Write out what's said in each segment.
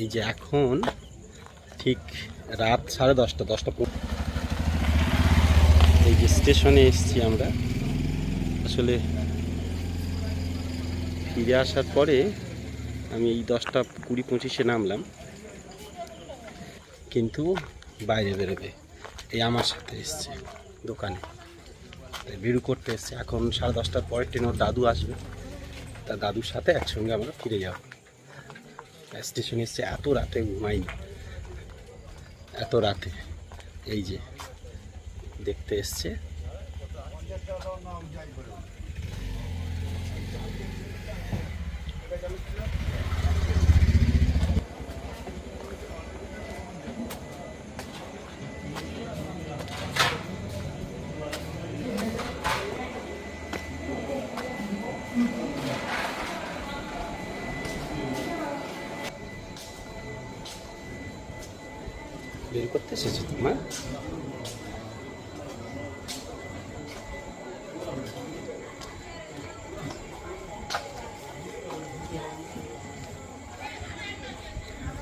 এই যে এখন ঠিক রাত সাড়ে দশটা দশটা এই যে স্টেশনে এসেছি আমরা। আসলে ফিরে আসার পরে আমি এই দশটা কুড়ি পঁচিশে নামলাম। কিন্তু বাইরে বেরোবে। এই আমার সাথে এসছে দোকানে। বেরু করতে এসছে। এখন সাড়ে দশটার পরে ট্রেন ওর দাদু আসবে। তার দাদুর সাথে একসঙ্গে আমরা ফিরে যাব। স্টেশনে এসছে এত রাতে ঘুমাইনি। এত রাতে। এই যে দেখতে এসছে। বের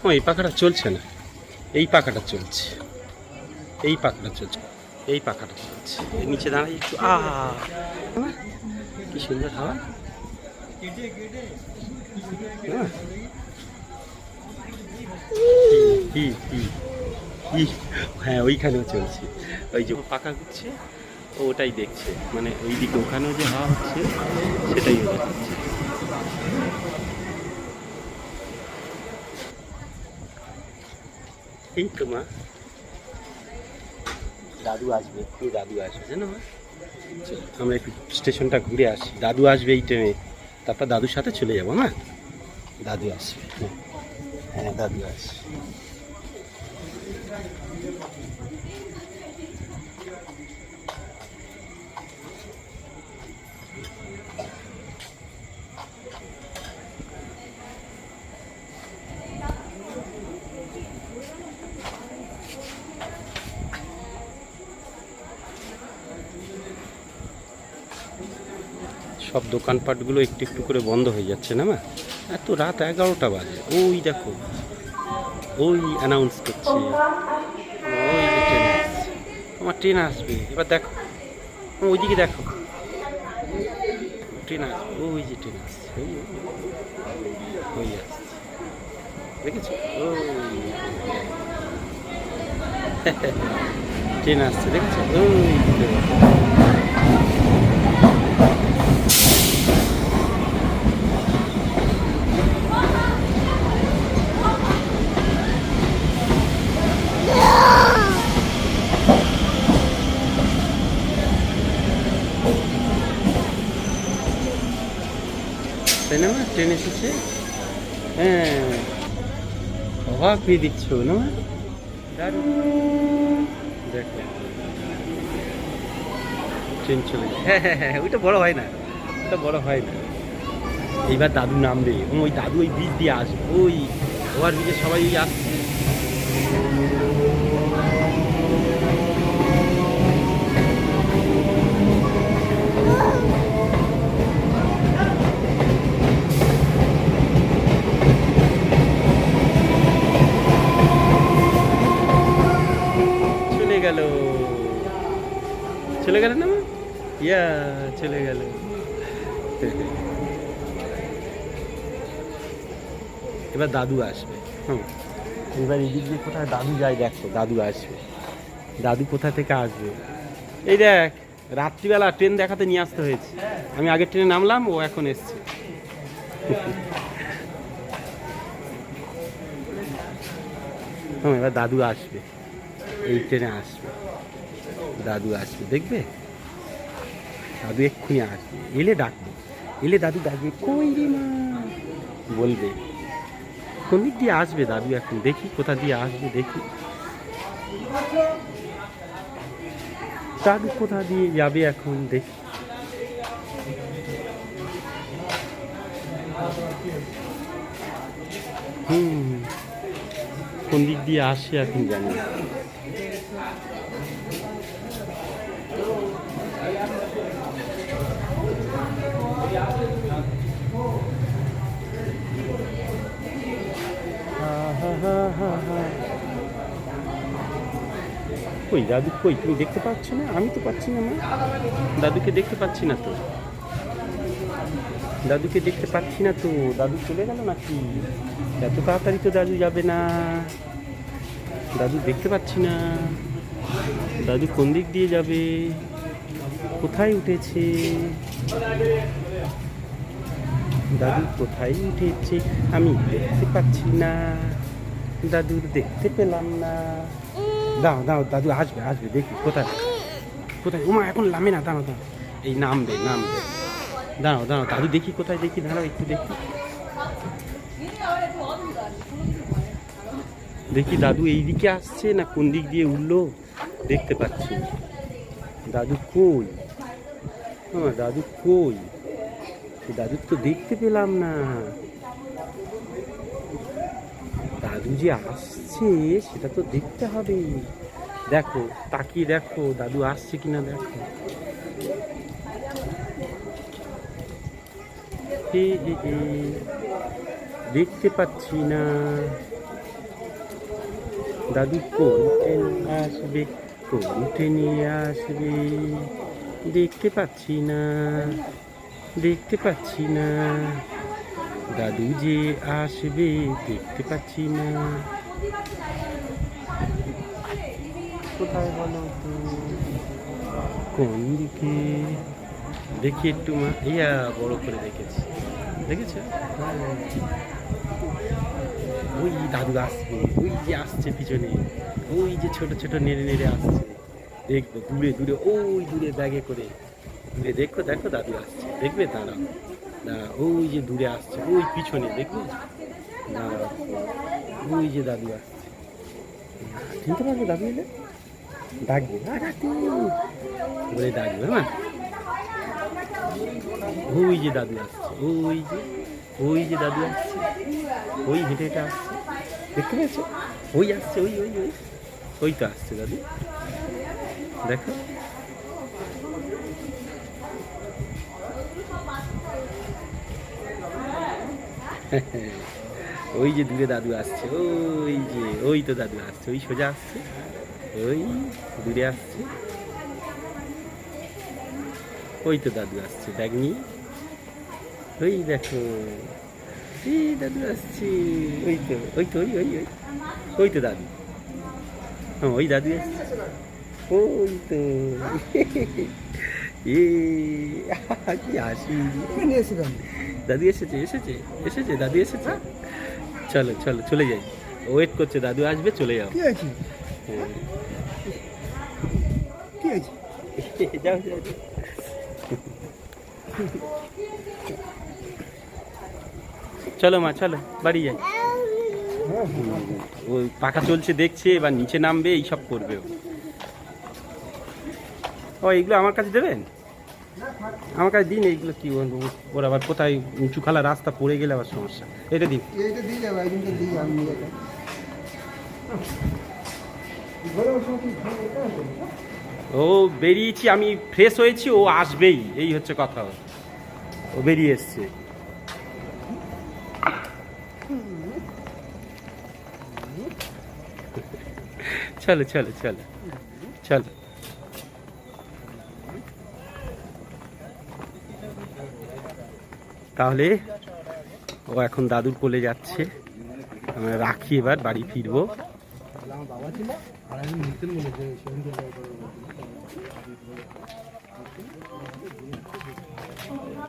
ও, এই পাখাটা চলছে না। এই পাখাটা চলছে। এই পাখাটা চলছে। এই পাখাটা চলছে। নিচে দাঁড়াই একটু। কি সুন্দর হাওয়া। হ্যাঁ। কি কি হ্যাঁ ওইখানেও চলছে। ওই যে পাকা ও ওটাই দেখছে। মানে ওই দিকে ওখানেও যে হাওয়া হচ্ছে, সেটাই ও দেখাচ্ছে এই তো মা। দাদু আসবে কি দাদু আসবে, জানো মা? আমরা একটু স্টেশনটা ঘুরে আসি। দাদু আসবে এই ট্রেনে। তারপর দাদুর সাথে চলে যাব, মা? দাদু আসবে। হ্যাঁ হ্যাঁ দাদু আসবে। সব দোকানপাটগুলো একটু একটু করে বন্ধ হয়ে যাচ্ছে না মা? এত রাত এগারোটা বাজে। ওই দেখো, ওই অ্যানাউন্স করছে। ওই ট্রেন আসছে। আমার ট্রেন আসবে। এবার দেখো ওইদিকে দেখো। ট্রেন আসবে ওই যে ট্রেন আসছে। ওই আসছে। দেখেছ? ওই ট্রেন আসছে, দেখেছ? ওই তাই না ট্রেন এসেছে? হ্যাঁ। অবাক হয়ে দিচ্ছ না দেখো। ট্রেন চলে। হ্যাঁ হ্যাঁ হ্যাঁ ওইটা বড় হয় না। ওটা বড় হয় না। এইবার দাদু নামবে। এবং ওই দাদু ওই ব্রিজ দিয়ে আসবে। ওই ওভার ব্রিজে সবাই ওই আসছে চলে গেল না ইয়া চলে গেল এবার দাদু আসবে। হুম। এবার এদিক দিয়ে কোথায় দাদু যায় দেখো দাদু আসবে। দাদু কোথা থেকে আসবে? এই দেখ রাত্রিবেলা ট্রেন দেখাতে নিয়ে আসতে হয়েছে। আমি আগের ট্রেনে নামলাম ও এখন এসছে। হুম এবার দাদু আসবে। এই ট্রেনে আসবে। দাদু আসবে, দেখবে? দাদু এক্ষুনি আসবে। এলে ডাকবে। এলে দাদু ডাকবে, কই রে মা? বলবে। কোন দিক দিয়ে আসবে দাদু এখন? দেখি কোথা দিয়ে আসবে, দেখি। দাদু কোথা দিয়ে যাবে এখন, দেখি। হুম, কোন দিক দিয়ে আসে এখন জানি না আহা কই? দাদু কই? তুমি দেখতে পাচ্ছ না? আমি তো পাচ্ছি না, মা। দাদুকে দেখতে পাচ্ছি না তো। দাদুকে দেখতে পাচ্ছি না তো। দাদু চলে গেল নাকি? এত তাড়াতাড়ি তো দাদু যাবে না। দাদু দেখতে পাচ্ছি না। দাদু কোন দিক দিয়ে যাবে? কোথায় উঠেছে? দাদু কোথায় উঠেছে? আমি দেখতে পাচ্ছি না। দাদুর দেখতে পেলাম না। দাও দাও, দাদু আসবে আসবে, দেখি, কোথায়? কোথায়? উমা, এখন নামে না, দাঁড়াও দাঁড়াও। এই নামবে নামবে দাঁড়াও দাঁড়াও, দাদু দেখি কোথায়, দেখি, দাঁড়াও, একটু দেখি। দেখি দাদু এই দিকে আসছে না কোন দিক দিয়ে উঠল? দেখতে পাচ্ছি। দাদু কই? হ্যাঁ দাদু কই? দাদু তো দেখতে পেলাম না দাদু যে আসছে, সেটা তো দেখতে হবে। দেখো, তাকিয়ে দেখো, দাদু আসছে কিনা দেখো। হে। দেখতে পাচ্ছি না। দাদু কোন আসবে, কোন ট্রেনে আসবে? দেখতে পাচ্ছি না, দেখতে পাচ্ছি না। দাদু যে আসবে দেখতে পাচ্ছি না। কোথায় বলো কোন দিকে দেখি একটু মা ইয়া বড় করে দেখেছি। দেখেছ? ওই দাদু আসবে ওই যে আসছে পিছনে। ওই যে ছোট ছোট নেড়ে নেড়ে আসছে। দেখব দূরে দূরে ওই দূরে ব্যাগে করে। দূরে দেখো দেখো দাদু আসছে। দেখবে দাঁড়াও। দাঁড়াও ওই যে দূরে আসছে ওই পিছনে দেখবে দাঁড়াও ওই যে দাদু আসছে। চিনতে পারবে দাদু এলে? ডাকবে। "আ, দাদু বলে ডাকবে না? ওই যে দাদু আসছে ওই যে ওই যে দাদু আসছে ওই হেঁটে হেঁটে আসছে। দেখতে পেয়েছ? ওই আসছে ওই ওই ওই। ওই তো আসছে দাদু। দেখো। ওই যে দূরে দাদু আসছে, ওই যে, ওই তো দাদু আসছে, ওই সোজা আসছে, ওই দূরে আসছে। ওই তো দাদু আসছে নিয়ে। ওই দেখো, এই দাদু আসছে, ওই তো ওই তো, ওই ওই ওই ওই তো দাদু। হ্যাঁ ওই দাদু আসছে। ওই তো। এ কি হাসি। দাদু এসেছে এসেছে এসেছে দাদু এসেছে। চলো চলো চলে যাই। ওয়েট করছে দাদু আসবে চলে যাও। কি আছে। কি আছে যাও। চলো মা চলো বাড়ি যাই। হ্যাঁ হ্যাঁ। পাখা চলছে দেখছে এবার নিচে নামবে এইসব করবে ও। ও এইগুলো আমার কাছে দেবেন? আমার কাছে দিন এইগুলো কি বলব? ওর আবার কোথায় উঁচু খালা রাস্তা পড়ে গেলে আবার সমস্যা। এটা দিন? ও বেরিয়েছি আমি ফ্রেশ হয়েছি ও আসবেই। এই হচ্ছে কথা। ও বেরিয়ে এসছে। চলো চলো চলো। চলো। তাহলে ও এখন দাদুর কোলে যাচ্ছে। আমরা রাখি এবার বাড়ি ফিরবো।